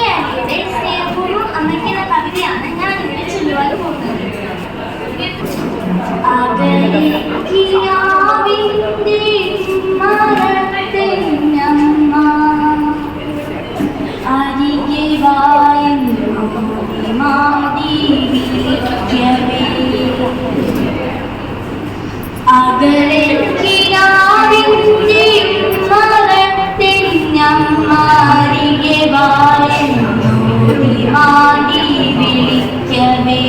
P T കേരളയുടെ സ്നേഹപൂർവം അമ്മയ്ക്ക് എന്ന കവിതയാണ് ഞാൻ ഇവിടെ ചൊല്ലുവാൻ പോകുന്നത്. അകലിക്കിനാവിന്റെ മറത്തെന്നമ്മ അരികെ വായുന്നു മാടി വിളിക്കവേ അകലെ മാടി വിളിക്കവേ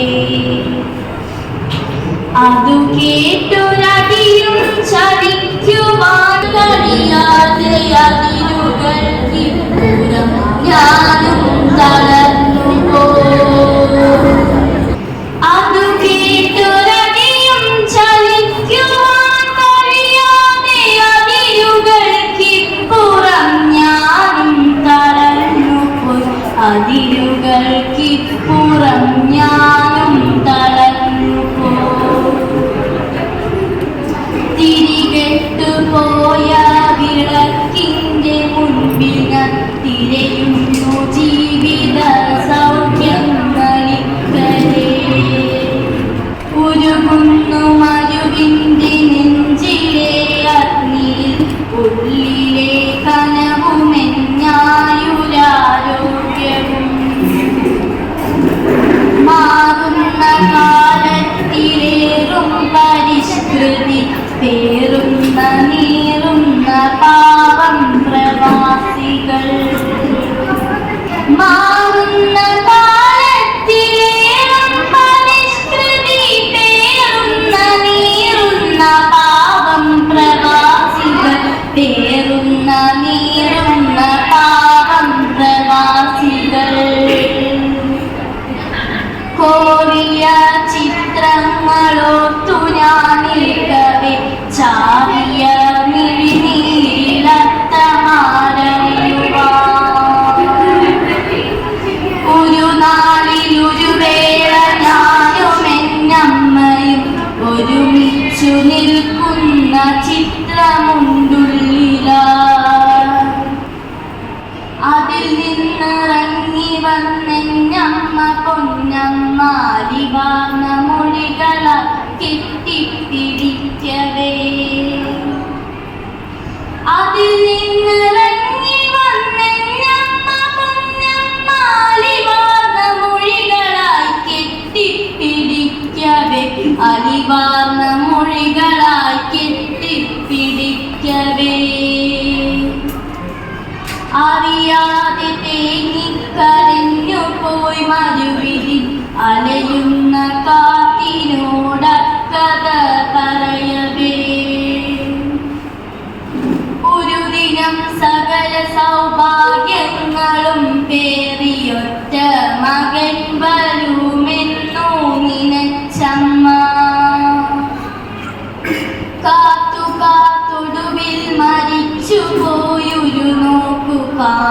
അതു കേട്ടൊരടിയും ചലിക്കുവാൻ കഴിയാതെ ഞാനും തളർന്നു അതു കേട്ടൊരടിയും ചലിക്കുവാൻ കഴിയാതെ അതിരുകൾക്കിപ്പുറം ഞാനും തളർന്നു പോയി അതിരുകൾക്കിപ്പുറം ഞാനും തളർന്നു കോരിയ ചിത്രങ്ങളോർത്തു ഞാനിൽക്കവേ ചാരിയ ഒരുമിച്ചു നിൽക്കുന്ന ചിത്രമുണ്ടുള്ളില. അതിൽ നിന്നിറങ്ങി വന്നെഞ്ഞമ്മ പൊന്നമ്മ അരിവാർന്ന മൊഴികള കെട്ടിപ്പിടിക്കവേ അതിൽ അലിവാർന്ന മൊഴികളായി കെട്ടിപ്പിടിക്കവേ. അറിയാതെ തേങ്ങിക്കരഞ്ഞു പോയി മരുവിരി അലയുന്ന കാറ്റിനോടക്കഥ പറയവേ. ഒരു ദിനം സകല സൗഭാഗ്യങ്ങളും 봐.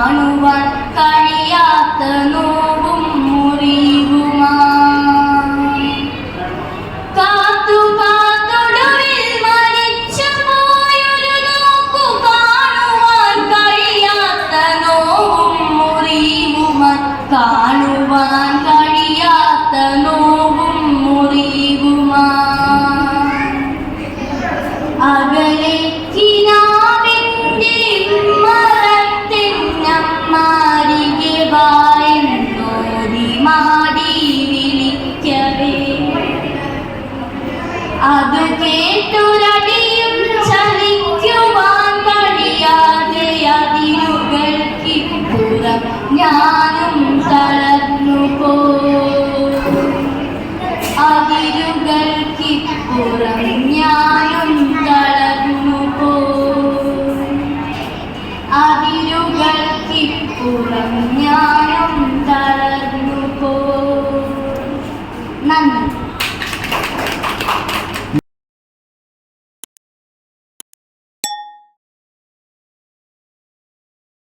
അത് കേട്ടുരടിയും ചലിക്കുവാൻ കഴിയാതെ അതിരുകൾക്കിപ്പുറം ഞാനും തളർന്നു പോതിരുകൾക്കിപ്പുറം ഞാനും തളർന്നു പോതിരുകൾക്കിപ്പുറം ഞാനും തളർന്നു പോ നന്ദി.